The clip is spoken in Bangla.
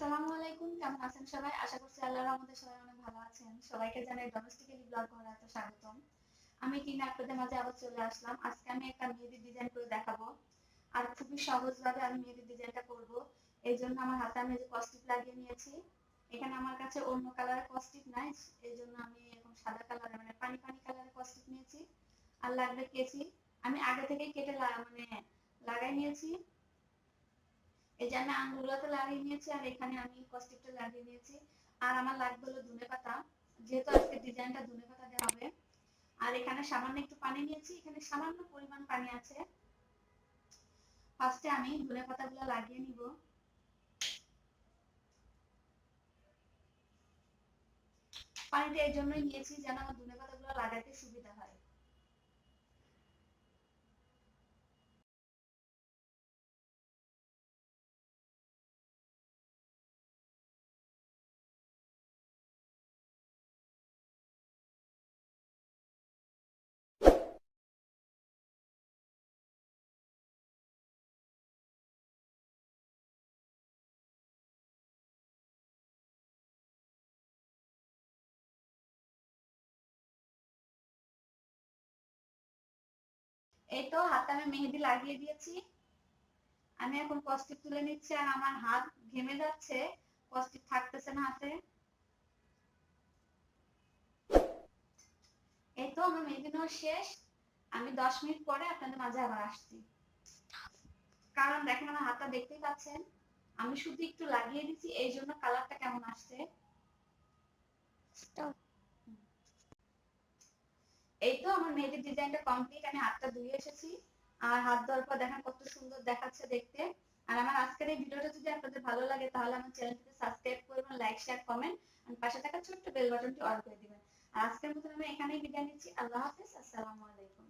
আসসালামু আলাইকুম, কেমন আছেন সবাই? আশা করছি আল্লাহর রহমতে সবাই অনেক ভালো আছেন। সবাইকে জানাই ডোমেস্টিক্যালি ব্লগ স্বাগতম। আমি আপনাদের মাঝে আবার চলে আসলাম। আজকে আমি একটা ডিজাইন করে দেখাবো। আর খুবই সহজ ভাবে আমি ডিজাইনটা করব। এই জন্য আমার হাতে আমি যে কস্টিপ লাগিয়ে নিয়েছি। এখানে আমার কাছে অন্য কালারের কস্টিপ নাই। এই জন্য আমি এখন সাদা কালারের মানে পানি পানি কালারের কস্টিপ নিয়েছি। আর লাগবে কেচি। আমি আগে থেকেই কেটে মানে লাগাই নিয়েছি। এই যে আমি আঙ্গুলগুলোতে লাগিয়ে নিয়েছি আর এখানে আমি কস্টিপটা লাগিয়ে নিয়েছি। আর আমার লাগবে হলো ধনে পাতা, যেহেতু আজকে ডিজাইনটা ধনে পাতা দেওয়া হবে। আর এখানে সামান্য একটু পানি নিয়েছি, এখানে সামান্য পরিমাণ পানি আছে। ফার্স্টে আমি ধনে পাতাগুলো লাগিয়ে নিব। পানিটা এই জন্যই নিয়েছি যেন আমার ধনে পাতাগুলো লাগাতে সুবিধা হয়। এই তো হাতে আমি মেহেদি লাগিয়ে দিয়েছি। আমি এখন কস্টিপ তুলে নিচ্ছি আর আমার হাত ঘেমে যাচ্ছে কস্টিপ থাকতেছে না হাতে। এই তো আমার মেহেদি নেওয়া শেষ। আমি দশ মিনিট পরে আপনাদের মাঝে আবার আসছি। কারণ দেখেন আমার হাতটা দেখতেই পাচ্ছেন, আমি শুধু একটু লাগিয়ে দিচ্ছি, এই জন্য কালারটা কেমন আসছে? এই তো আমার মেহেদির ডিজাইনটা কমপ্লিট আমি হাতটা ধুয়ে এসেছি। আর হাত ধোয়ার পর দেখেন কত সুন্দর দেখাচ্ছে দেখতে। আর আমার আজকের এই ভিডিওটা যদি আপনাদের ভালো লাগে, তাহলে আমার চ্যানেলটিকে সাবস্ক্রাইব করবেন লাইক শেয়ার কমেন্ট আর পাশে থাকা ছোট্ট বেল বাটনটি অন করে দিবেন। আর আজকের মতন আমি এখানেই বিদায় নিচ্ছি। আল্লাহ হাফেজ, আসসালামু আলাইকুম।